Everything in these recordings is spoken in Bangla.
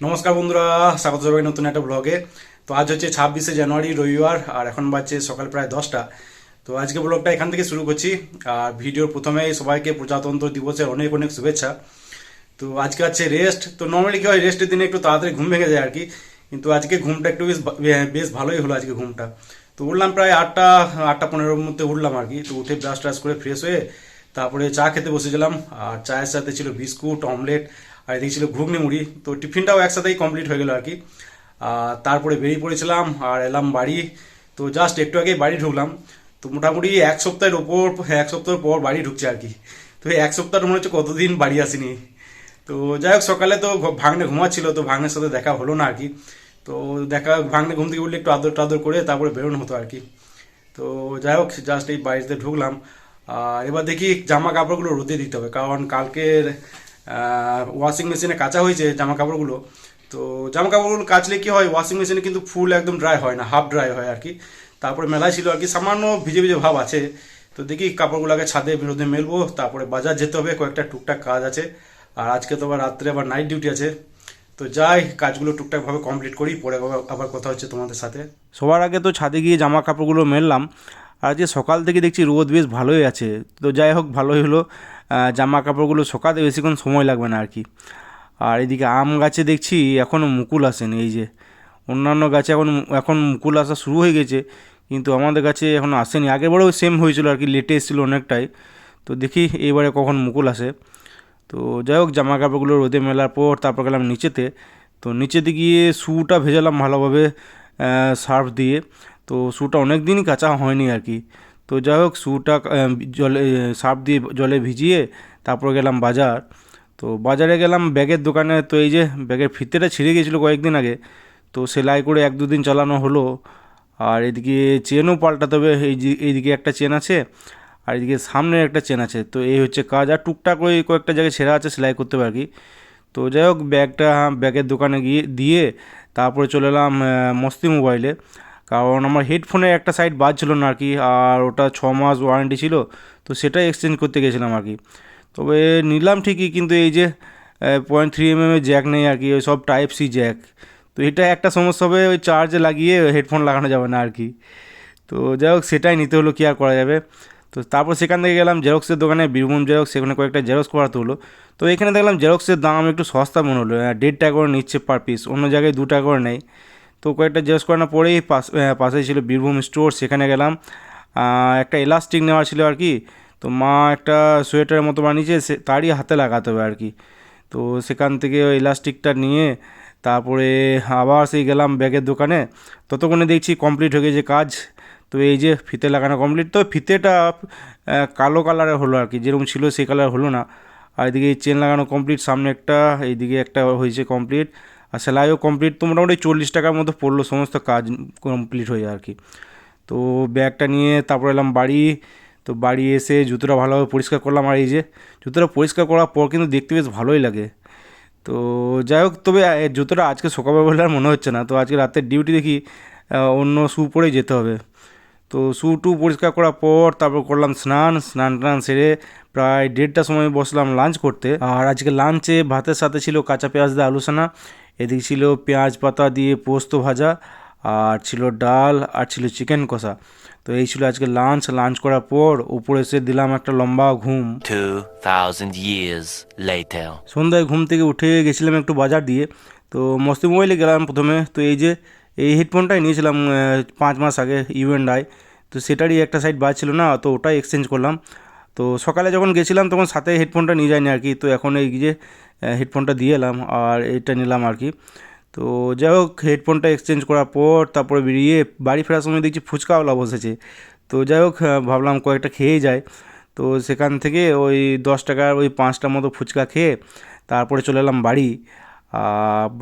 নমস্কার বন্ধুরা, স্বাগত জানাই নতুন একটা ব্লগে তো আজ হচ্ছে ছাব্বিশে জানুয়ারি, রবিবার, আর এখন বাজছে সকাল প্রায় দশটা। তো আজকে ব্লগটা এখান থেকে শুরু করছি। আর ভিডিওর প্রথমে সবাইকে প্রজাতন্ত্র দিবসের অনেক অনেক শুভেচ্ছা। তো আজকে আছে রেস্ট তো নর্মালি কি হয় রেস্টের দিনে একটু তাড়াতাড়ি ঘুম ভেঙে যায় আর কি। কিন্তু আজকে ঘুমটা একটু বেশ বেশ ভালোই হলো আজকে ঘুমটা। তো উঠলাম প্রায় আটটা আটটা পনেরোর মধ্যে উঠলাম আর কি। তো উঠে ব্রাশ ট্রাশ করে ফ্রেশ হয়ে তারপরে চা খেতে বসেছিলাম আর চায়ের সাথে ছিল বিস্কুট অমলেট আর এদিকে ছিল ঘুগনি মুড়ি। তো টিফিনটাও একসাথেই কমপ্লিট হয়ে গেল আর কি। তারপরে বেরিয়ে পড়েছিলাম আর এলাম বাড়ি। তো জাস্ট একটু আগেই বাড়ি ঢুকলাম। তো মোটামুটি এক সপ্তাহের ওপর এক সপ্তাহ পর বাড়ি ঢুকছে আর কি। তো এক সপ্তাহ মনে হচ্ছে কতদিন বাড়ি আসিনি। তো যাই হোক, সকালে তো ভাঙনে ঘুমাচ্ছিল, তো ভাঙনের সাথে দেখা হলো না আর কি। তো দেখা ভাঙনে ঘুম থেকে উঠলে একটু আদর টাদর করে তারপরে বেরোনো হতো আর কি। তো যাই হোক জাস্ট এই বাড়িতে ঢুকলাম। আর এবার দেখি জামা কাপড়গুলো রোদে দিতে হবে, কারণ কালকের ওয়াশিং মেশিনে কাচা হয়েছে জামা কাপড়গুলো তো জামা কাপড়গুলো কাচলে কি হয় ওয়াশিং মেশিনে কিন্তু ফুল একদম ড্রাই হয় না হাফ ড্রাই হয় আর কি। তারপরে মেলায় ছিল আর কি, সামান্য ভিজে ভিজে ভাব আছে। তো দেখি কাপড়গুলোকে ছাদে রোদে মেলবো, তারপরে বাজার যেতে হবে, কয়েকটা টুকটাক কাজ আছে। আর আজকে তো আবার রাত্রে আবার নাইট ডিউটি আছে। তো যাই, কাজগুলো টুকটাকভাবে কমপ্লিট করি, পরে আবার- কথা হচ্ছে তোমাদের সাথে। সবার আগে তো ছাদে গিয়ে জামা কাপড়গুলো মেললাম। আর যে সকাল থেকে দেখছি রোদ বেশ ভালোই আছে। তো যাই হোক, ভালোই হলো। জামা কাপড়গুলো শোকাতে বেশিক্ষণ সময় লাগবে না আর কি। আর এদিকে আম গাছে দেখছি এখনও মুকুল আসেনি, এই যে অন্যান্য গাছে এখন এখন মুকুল আসা শুরু হয়ে গেছে, কিন্তু আমাদের গাছে এখনও আসেনি। আগের বারেও সেম হয়েছিল আর কি, লেটে এসেছিল অনেকটাই। তো দেখি এবারে কখন মুকুল আসে। তো যাই হোক জামা কাপড়গুলো রোদে মেলার পর তারপর গেলাম নিচেতে। তো নিচেতে গিয়ে শ্যুটা ভেজালাম ভালোভাবে সার্ফ দিয়ে। তো শ্যুটা অনেক দিনই কাঁচা হয়নি আর কি। তো যাই হোক শ্যুটা জলে সার্ফ দিয়ে জলে ভিজিয়ে তারপর গেলাম বাজার। তো বাজারে গেলাম, ব্যাগের দোকানে তো এই যে ব্যাগের ফিতেটা ছিঁড়ে গেছিল কয়েকদিন আগে, তো সেলাই করে এক দুদিন চালানো হলো। আর এদিকে চেনও পাল্টাতে হবে, এই এইদিকে একটা চেন আছে, আর এদিকে সামনে একটা চেন আছে। তো এই হচ্ছে কাজ, আর টুকটাক ওই কয়েকটা জায়গায় ছেঁড়া আছে, সেলাই করতে আর কি। তো যাই হোক, ব্যাগটা, ব্যাগের দোকানে গিয়ে, দিয়ে তারপরে চলে এলাম মস্তি মোবাইলে। কারণ আমার হেডফোনের একটা সাইড বাজছিল না আর কি আর ওটা ছ মাস ওয়ারেন্টি ছিল, তো সেটাই এক্সচেঞ্জ করতে গেছিলাম আর কি তবে নিলাম ঠিকই, কিন্তু এই যে পয়েন্ট থ্রি এম এর জ্যাক নেই আর কি ওই সব টাইপ সি জ্যাক তো এটা একটা সমস্যা হবে, ওই চার্জে লাগিয়ে হেডফোন লাগানো যাবে না আর কি তো যাই হোক, সেটাই নিতে হলো, কি আর করা যাবে? তো তারপর সেখান থেকে গেলাম জেরক্সের দোকানে, বীরভূম জেরক্স সেখানে কয়েকটা জেরক্স করাতে হলো তো এখানে দেখলাম জেরক্সের দাম একটু সস্তা মনে হলো দেড় টাকা করে নিচ্ছে পার পিস অন্য জায়গায় দু টাকা করে নেয়। তো কয়েকটা জেরক্স করানোর পরেই পাশ পাশেই ছিল বীরভূম স্টোর, সেখানে গেলাম। একটা এলাস্টিক নেওয়ার ছিল আর কি। তো মা একটা সোয়েটারের মতো বানিয়েছে, সে তারই হাতে লাগাতে হবে আর কি। তো সেখান থেকে ওই ইলাস্টিকটা নিয়ে তারপরে আবার সেই গেলাম ব্যাগের দোকানে। ততক্ষণে দেখছি কমপ্লিট হয়ে গেছে কাজ। তো এই যে ফিতে লাগানো কমপ্লিট তো ফিতেটা কালো কালারের হলো আর কি। যেরকম ছিল সেই কালার হলো না। আর এদিকে চেন লাগানো কমপ্লিট সামনে একটা, এইদিকে একটা হয়েছে কমপ্লিট আর সেলাইও কমপ্লিট তো মোটামুটি চল্লিশ টাকার মতো পড়ল, সমস্ত কাজ কমপ্লিট হয়ে আর কি। তো ব্যাগটা নিয়ে তারপর এলাম বাড়ি, তো বাড়ি এসে জুতোটা ভালোভাবে পরিষ্কার করলাম। আর এই যে জুতোটা পরিষ্কার করার পর কিন্তু দেখতে বেশ ভালোই লাগে। তো যাই হোক, তবে জুতোটা আজকে সকালবেলা বলে আর মনে হচ্ছে না। তো আজকে রাতের ডিউটি দেখি অন্য শ্যু পরেই যেতে হবে। তো শ্যু টু পরিষ্কার করার পর তারপর করলাম স্নান। স্নান টান সেরে প্রায় দেড়টার সময় বসলাম লাঞ্চ করতে। আর আজকে লাঞ্চে ভাতের সাথে ছিল কাঁচা পেঁয়াজ দিয়ে আলু সানা এদিকে ছিল পেঁয়াজ পাতা দিয়ে পোস্ত ভাজা আর ছিল ডাল আর ছিল চিকেন কষা। তো এই ছিল আজকে লাঞ্চ। লাঞ্চ করার পর উপরে এসে দিলাম একটা লম্বা ঘুম। 2,000 years later. সন্ধ্যায় ঘুম থেকে উঠে গেছিলাম একটু বাজার দিয়ে। তো মস্তি মোবাইলে গেলাম প্রথমে। তো এই যে এই হেডফোনটাই নিয়েছিলাম পাঁচ মাস আগে ইউ অ্যান্ড আই তো সেটারই একটা সাইড বাজছিল না তো ওটাই এক্সচেঞ্জ করলাম। তো সকালে যখন গেছিলাম তখন সাথে হেডফোনটা নিয়ে যায়নি আর কি, তো এখন এই যে হেডফোনটা দিয়ে এলাম আর এইটা নিলাম আর কি। তো যাই হোক, হেডফোনটা এক্সচেঞ্জ করার পর তারপরে বেরিয়ে বাড়ি ফেরার সময় দেখছি ফুচকাওয়ালা বসেছে। তো যাই হোক ভাবলাম কয়েকটা খেয়েই যায় তো সেখান থেকে ওই দশ টাকার ওই পাঁচটা মতো ফুচকা খেয়ে তারপরে চলে এলাম বাড়ি।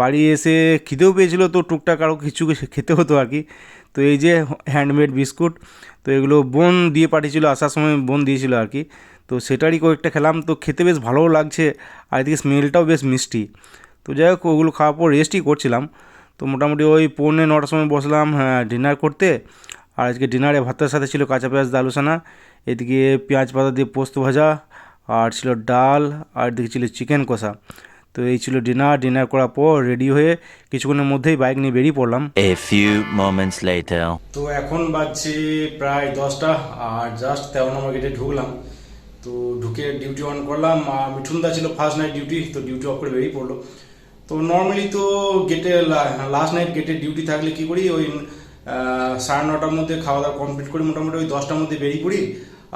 বাড়ি এসে খিদেও পেয়েছিল তো টুকটাক আরও কিছু খেতে হতো আর কি। তো এই যে হ্যান্ডমেড বিস্কুট তো এগুলো বোন দিয়ে পাঠিয়েছিল, আসার সময় বোন দিয়েছিল আর কি। তো সেটারই কয়েকটা খেলাম, তো খেতে বেশ ভালোও লাগছে, আর এদিকে স্মেলটাও বেশ মিষ্টি। তো যাই হোক, ওগুলো খাওয়ার পর রেস্টই করছিলাম। তো মোটামুটি ওই পৌনে নটার সময় বসলাম হ্যাঁ ডিনার করতে। আর আজকে ডিনারে ভাতের সাথে ছিল কাঁচা পেঁয়াজ দিয়ে আলু সানা এদিকে পেঁয়াজ পাতা দিয়ে পোস্ত ভাজা, আর ছিল ডাল, আর এদিকে ছিল চিকেন কষা। তো এই ছিল ডিনার। ডিনার করার পর রেডি হয়ে কিছুক্ষণের মধ্যেই বাইক নিয়ে বেরিয়ে পড়লাম। এ few moments later. তো এখন বাজছে প্রায় দশটা আর জাস্ট তেরো নম্বর গেটে ঢুকলাম। তো ঢুকে ডিউটি অন করলাম। আর মিঠুনদা ছিল ফার্স্ট নাইট ডিউটি তো ডিউটি অফ করে বেরিয়ে পড়ল। তো নর্মালি তো গেটে লাস্ট নাইট গেটে ডিউটি থাকলে কি করি? ওই সাড়ে নটার মধ্যে খাওয়া দাওয়া কমপ্লিট করি মোটামুটি ওই দশটার মধ্যে বেরিয়ে পড়ি।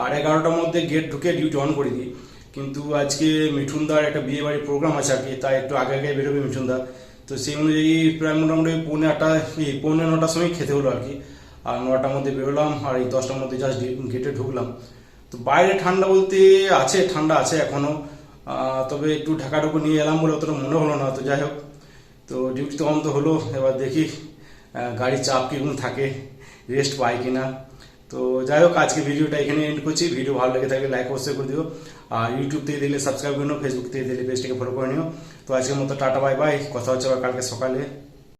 আর এগারোটার মধ্যে গেট ঢুকে ডিউটি অন করে দিই। কিন্তু আজকে মিঠুনদার একটা বিয়ে বাড়ির প্রোগ্রাম আছে আর কি, তাই একটু আগে আগে বেরোবে মিঠুনদা তো সেই অনুযায়ী প্রায় মোটামুটি পৌনে আটটা, এই পৌনে নটার সময় খেতে হলো আর কি। আর নটার মধ্যে বেরোলাম, আর এই দশটার মধ্যে জাস্ট গেটে ঢুকলাম। তো বাইরে ঠান্ডা বলতে আছে, ঠান্ডা আছে এখনও তবে একটু ঢাকা ঢুকু নিয়ে এলাম বলে অতটা মনে হলো না, তো যাই হোক। তো ডিউটি তো অন্ত হলো, এবার দেখি গাড়ির চাপ কীরকম থাকে রেস্ট পাই কিনা। তো যাই হোক আজকে ভিডিওটা এখানে এন্ড করছি ভিডিও ভালো লেগে থাকলে লাইক অবশ্যই করে দিও আর ইউটিউব থেকে দেখলে সাবস্ক্রাইব করে নিও ফেসবুক থেকে দেখলে পেজটাকে ফলো করে নিও তো আজকের মতো টাটা বাই বাই কথা হচ্ছে আবার কালকে সকালে